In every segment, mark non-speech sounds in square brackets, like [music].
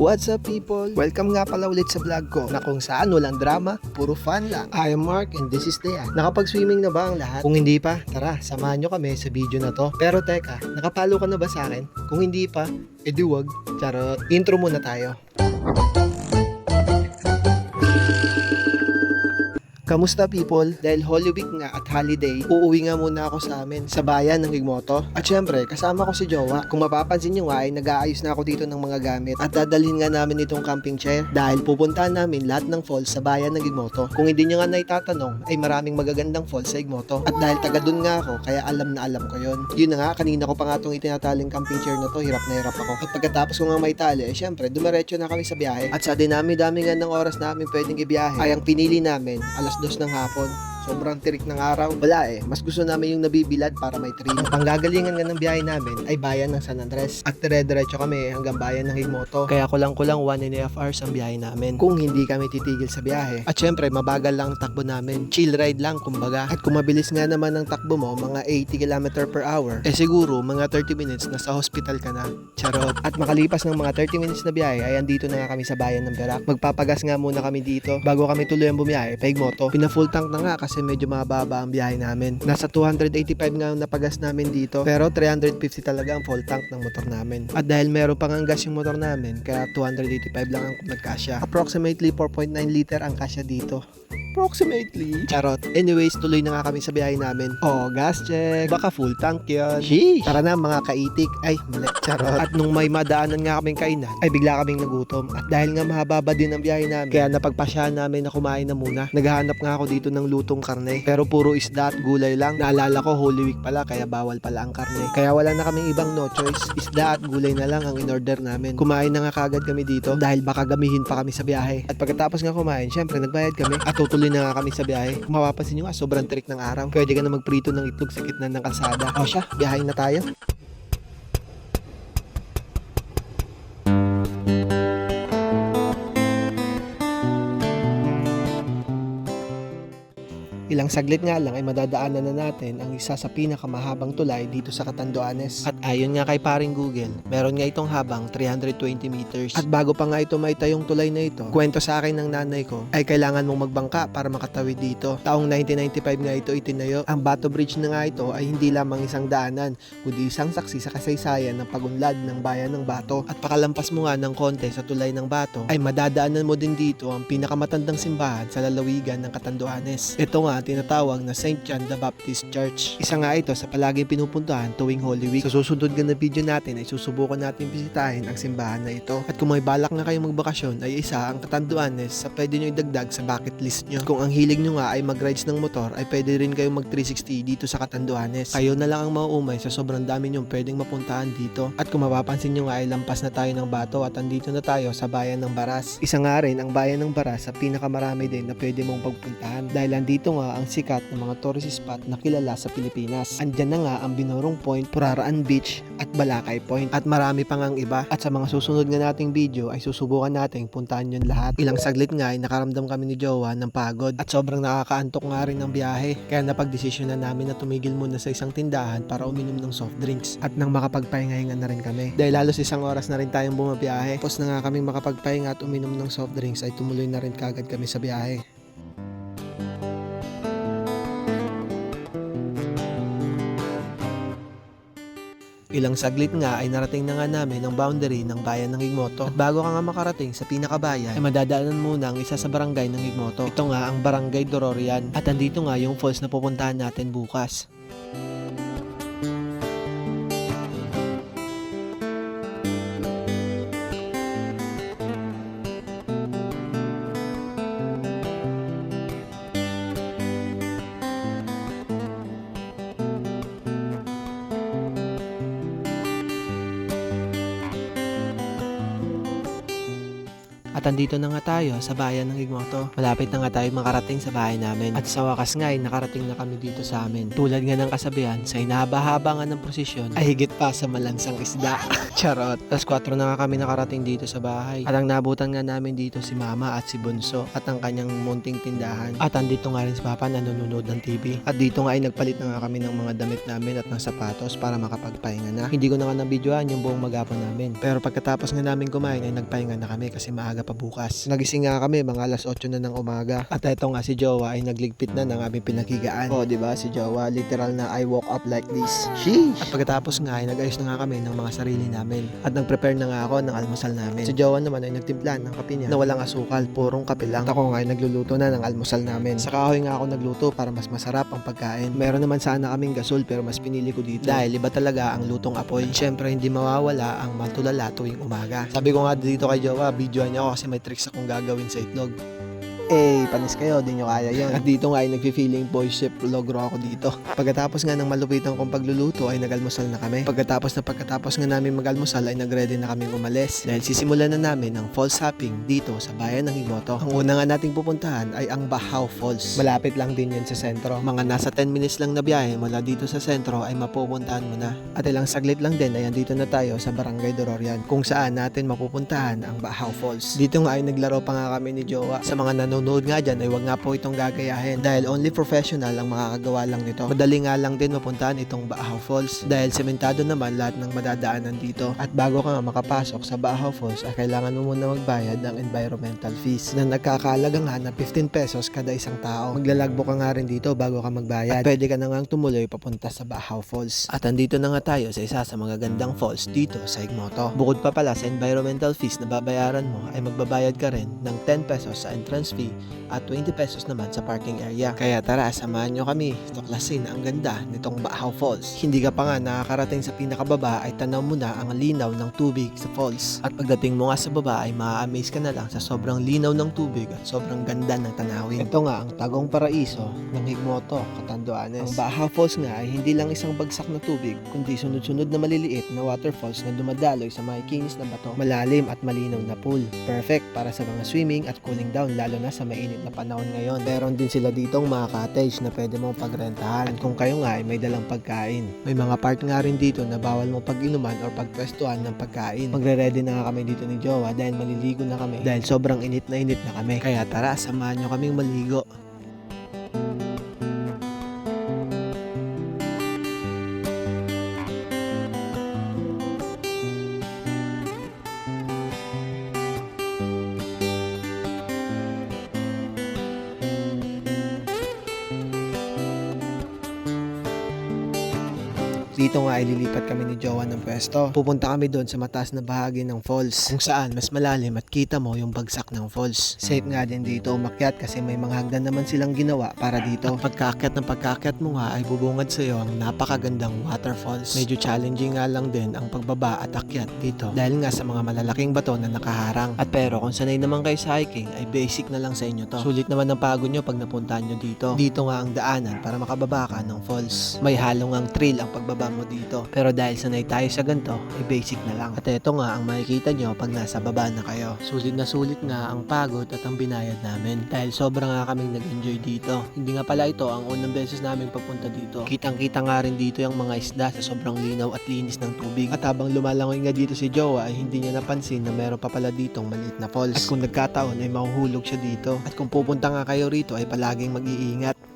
What's up people? Welcome nga pala ulit sa vlog ko na kung saan walang drama, puro fun lang. I am Mark and this is Dayan. Nakapag-swimming na ba ang lahat? Kung hindi pa, tara, samahan nyo kami sa video na to. Pero teka, nakapalo ka na ba sa akin? Kung hindi pa, edi wag. Charot, intro muna tayo. Kamusta people? Dahil Holy Week nga at holiday, uuwi nga muna ako sa amin, sa bayan ng Igmoto. At syempre, kasama ko si Jowa. Kung mapapansin nyo nga ay nag-aayos na ako dito ng mga gamit at dadalhin nga namin itong camping chair dahil pupuntahan namin lahat ng falls sa bayan ng Igmoto. Kung hindi nyo nga naitatanong, ay maraming magagandang falls sa Igmoto. At dahil taga dun nga ako, kaya alam na alam ko yon. Yun na nga, kanina ko pa nga itong itinataling camping chair na to, hirap na hirap ako. At pagkatapos ko nga may tali, eh syempre, dumiretso na kami sa biyahe. At sa dinami-dami nga ng oras namin pwedeng ibiyahe, ay ang pinili namin, alas dos ng hapon. Sobrang tirik ng araw. Wala eh. Mas gusto namin yung nabibilad para may trail. Ang panggagalingan nga ng biyahe namin ay bayan ng San Andres. At dire-diretso kami hanggang bayan ng Higmoto. Kaya kulang-kulang 1 and a half hours ang biyahe namin. Kung hindi kami titigil sa biyahe. At syempre, mabagal lang ang takbo namin. Chill ride lang, kumbaga. At kung mabilis nga naman ang takbo mo, mga 80 km per hour, eh siguro, mga 30 minutes nasa hospital ka na. Charot. At makalipas ng mga 30 minutes na biyahe, ay andito na nga kami sa bayan ng Berak. Magpapagas nga muna kami dito bago kami tuloy ang bumiyahe pa Higmoto. Pina full tank na nga kasi medyo mababa ang biyahe namin. Nasa 285 nga ang napagas namin dito, pero 350 talaga ang full tank ng motor namin. At dahil meron pang ang gas yung motor namin, kaya 285 lang ang nagkasya. Approximately 4.9 liter ang kasya dito. Approximately. Charot. Anyways, tuloy na nga kami sa biyahe namin. Oh, gas check. Baka full tank yun. Sheesh. Tara na mga kaitik. Ay, mali. Charot. At nung may madaanan nga kaming kainan, ay bigla kaming nagutom. At dahil nga mahaba ba din ang biyahe namin, kaya napagpasyahan namin na kumain na muna. Naghahanap nga ako dito ng lutong karne. Pero puro isda at gulay lang. Naalala ko, Holy Week pala, kaya bawal pala ang karne. Kaya wala na kaming ibang no choice. Isda at gulay na lang ang in-order namin. Kumain na nga kagad kami dito dahil baka gamihin pa kami sa biyahe. At pagkatapos nga kumain, syempre nagbayad kami at tutuloy na nga kami sa biyahe. Kung mapapansin nyo nga, sobrang tirik ng araw. Pwede ka na magprito ng itlog sa gitna ng kalsada. O siya, biyahe na tayo. Ilang saglit nga lang ay madadaanan na natin ang isa sa pinakamahabang tulay dito sa Catanduanes. At ayon nga kay paring Google, meron nga itong habang 320 meters. At bago pa nga ito maita yung tulay na ito, kwento sa akin ng nanay ko, ay kailangan mong magbangka para makatawid dito. Taong 1995 nga ito itinayo. Ang Bato Bridge na nga ito ay hindi lamang isang daanan, kundi isang saksi sa kasaysayan ng pagunlad ng bayan ng Bato. At pakalampas mo nga ng konti sa tulay ng Bato, ay madadaanan mo din dito ang pinakamatandang simbahan sa lalawigan ng Catanduanes. Ito nga tinatawag na St. John the Baptist Church. Isa nga ito sa palaging pinupuntahan tuwing Holy Week. Sa susunod na video natin ay susubukan natin bisitahin ang simbahan na ito. At kung may balak na kayong magbakasyon ay isa ang Catanduanes sa pwede nyo idagdag sa bucket list nyo. Kung ang hilig nyo nga ay mag-rides ng motor ay pwede rin kayong mag 360 dito sa Catanduanes. Kayo na lang ang mauumay sa sobrang dami nyong pwedeng mapuntahan dito. At kung mapapansin nyo nga ay lampas na tayo ng bato at andito na tayo sa bayan ng Baras. Isa nga rin ang bayan ng Baras sa pinakamarami din na pwede mong pagpuntahan dahil andito nga ang sikat ng mga tourist spot na kilala sa Pilipinas. Andyan na nga ang Binorong Point, Puraraan Beach at Balakay Point at marami pang ang iba. At sa mga susunod nga nating video ay susubukan nating puntahan yun lahat. Ilang saglit nga ay nakaramdam kami ni Jowa ng pagod at sobrang nakakaantok nga rin ng biyahe. Kaya napagdesisyon na namin na tumigil muna sa isang tindahan para uminom ng soft drinks at nang makapagpahingahinga na rin kami. Dahil halos isang oras na rin tayong bumabiyahe. Tapos na nga kaming makapagpahinga at uminom ng soft drinks ay tumuloy na rin kagad kami sa biyahe. Ilang saglit nga ay narating na nga namin ang boundary ng bayan ng Igmoto. At bago ka nga makarating sa pinakabayan, ay madadaanan muna ang isa sa barangay ng Igmoto. Ito nga ang Barangay Dororian. At andito nga yung falls na pupuntahan natin bukas. At andito na nga tayo sa bayan ng Igmoto. Malapit na nga tayo makarating sa bahay namin. At sa wakas nga ay nakarating na kami dito sa amin. Tulad nga ng kasabihan, sa inahaba-haba nga ng prosesyon ay higit pa sa malansang isda. [laughs] Charot. Tapos 4 na nga kami nakarating dito sa bahay. At ang nabutan nga namin dito si Mama at si Bunso at ang kanyang munting tindahan. At andito nga rin si Papa na nanonood ng TV. At dito nga ay nagpalit na nga kami ng mga damit namin at ng sapatos para makapagpahinga na. Hindi ko na nga nabidyoan yung buong magapon namin. Pero pagkatapos nga namin kumain ay nagpahinga na kami kasi maaga pa bukas. Nagising nga kami mga alas 8 na ng umaga. At eto nga si Jowa ay nagligpit na ng aming pinakigaan. O, di ba si Jowa literal na I woke up like this. Sheesh! At pagkatapos nga ay nag-ayos na nga kami ng mga sarili namin. At nag-prepare na nga ako ng almusal namin. Si Jowa naman ay nagtimpla ng kape niya na walang asukal, purong kape lang. At ako nga ay nagluluto na ng almusal namin. Sa kahoy nga ako nagluto para mas masarap ang pagkain. Meron naman sana kaming gasol pero mas pinili ko dito. Dahil iba talaga ang lutong apoy. At syempre hindi mawawala ang matulala tuwing umaga. Sabi ko nga dito kay Jowa, videoan niya ako kasi may tricks akong gagawin sa itlog. Eh, panis kayo, di nyo kaya. At dito nga ay nagfi-feeling boy ship logro ako dito. Pagkatapos nga ng malupitan kong pagluluto ay nagalmusal na kami. Pagkatapos na pagkatapos nga namin magalmusal ay nagready na kaming umalis. Dahil sisimulan na namin ang falls hopping dito sa bayan ng Himoto. Ang una nga nating pupuntahan ay ang Bahaw Falls. Malapit lang din yun sa sentro. Mga nasa 10 minutes lang na biyahe mula dito sa sentro ay mapupuntahan mo na. At ilang saglit lang din ay andito na tayo sa Barangay Dororian kung saan natin mapupuntahan ang Bahaw Falls. Dito nga ay naglaro pa nga kami ni Jowa. Sa mga nanonood nga dyan ay wag nga po itong gagayahin dahil only professional ang makakagawa lang nito. Madali nga lang din mapuntahan itong Bahaw Falls dahil sementado naman lahat ng madadaanan dito. At bago ka makapasok sa Bahaw Falls ay kailangan mo muna magbayad ng environmental fees na nagkakalaga nga na 15 pesos kada isang tao. Maglalagbo ka nga rin dito bago ka magbayad. At pwede ka na nga tumuloy papunta sa Bahaw Falls. At andito na nga tayo sa isa sa mga gandang falls dito sa Igmoto. Bukod pa pala sa environmental fees na babayaran mo ay magbabayad ka rin ng 10 pesos sa entrance fee at 20 pesos naman sa parking area. Kaya tara, samahan nyo kami tuklasin ang ganda nitong Bahaw Falls. Hindi ka pa nga nakakarating sa pinakababa ay tanaw mo na ang linaw ng tubig sa falls. At pagdating mo nga sa baba ay ma-amaze ka na lang sa sobrang linaw ng tubig at sobrang ganda ng tanawin. Ito nga ang tagong paraiso ng Higmoto, Catanduanes. Ang Bahaw Falls nga ay hindi lang isang bagsak na tubig, kundi sunod-sunod na maliliit na waterfalls na dumadaloy sa makikinis na bato, malalim at malinaw na pool. Perfect para sa mga swimming at cooling down lalo na sa mainit na panahon ngayon. Meron din sila ditong mga cottage na pwede mong pagrentahan. Kung kayo nga ay may dalang pagkain. May mga part nga rin dito na bawal mo pag-inuman or pagpwestuhan ng pagkain. Magre-ready na nga kami dito ni Jowa dahil maliligo na kami. Dahil sobrang init na init na kami. Kaya tara, samahan nyo kaming maligo. Dito nga ay lilipat kami ni Jowa ng pwesto. Pupunta kami doon sa mataas na bahagi ng falls kung saan mas malalim at kita mo yung bagsak ng falls. Safe nga din dito umakyat kasi may mga hagdan naman silang ginawa para dito. At pagkakyat ng pagkakyat mo nga ay bubungad sa iyo ang napakagandang waterfalls. Medyo challenging nga lang din ang pagbaba at akyat dito dahil nga sa mga malalaking bato na nakaharang. At pero kung sanay naman kayo sa hiking ay basic na lang sa inyo to. Sulit naman ang pagod nyo pag napuntahan nyo dito. Dito nga ang daanan para makababa ka ng falls. May halong ang thrill ang pagbaba mo dito. Pero dahil sanay tayo sa ganito, ay basic na lang. At ito nga ang makikita nyo pag nasa baba na kayo. Sulit na sulit nga ang pagod at ang binayad namin. Dahil sobra nga kaming nag-enjoy dito. Hindi nga pala ito ang unang beses namin pagpunta dito. Kitang kita nga rin dito yung mga isda sa sobrang linaw at linis ng tubig. At habang lumalangoy nga dito si Jowa ay hindi niya napansin na meron pa pala ditong maliit na falls. At kung nagkataon ay mahuhulog siya dito. At kung pupunta nga kayo rito ay palaging mag-iingat.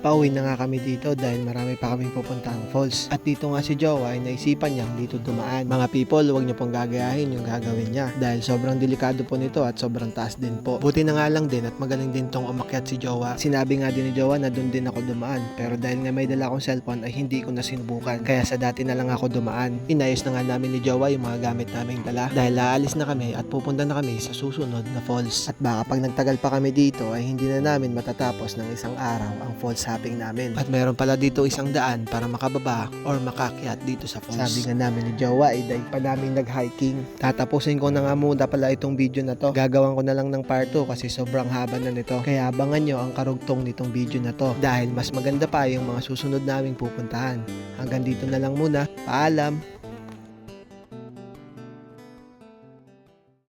Pauwi na nga kami dito dahil marami pa kaming pupuntahang falls. At dito nga si Jowa ay naisipan niyang dito dumaan. Mga people, huwag niyo pong gagayahin yung gagawin niya dahil sobrang delikado po nito at sobrang taas din po. Buti na nga lang din at magaling din tong umakyat si Jowa. Sinabi nga din ni Jowa na doon din ako dumaan pero dahil nga may dala akong cellphone ay hindi ko na sinubukan. Kaya sa dati na lang ako dumaan. Inayos na nga namin ni Jowa yung mga gamit naming dala dahil aalis na kami at pupunta na kami sa susunod na falls. At baka pag nagtagal pa kami dito ay hindi na namin matatapos ng isang araw ang falls hopping namin. At meron pala dito isang daan para makababa or makakyat dito sa falls. Sabi nga namin ni Jowa ay dahil pa namin nag-hiking. Tatapusin ko na nga muna pala itong video na to. Gagawan ko na lang ng part 2 kasi sobrang haba na nito. Kaya abangan nyo ang karugtong nitong video na to dahil mas maganda pa yung mga susunod naming pupuntahan. Hanggang dito na lang muna. Paalam!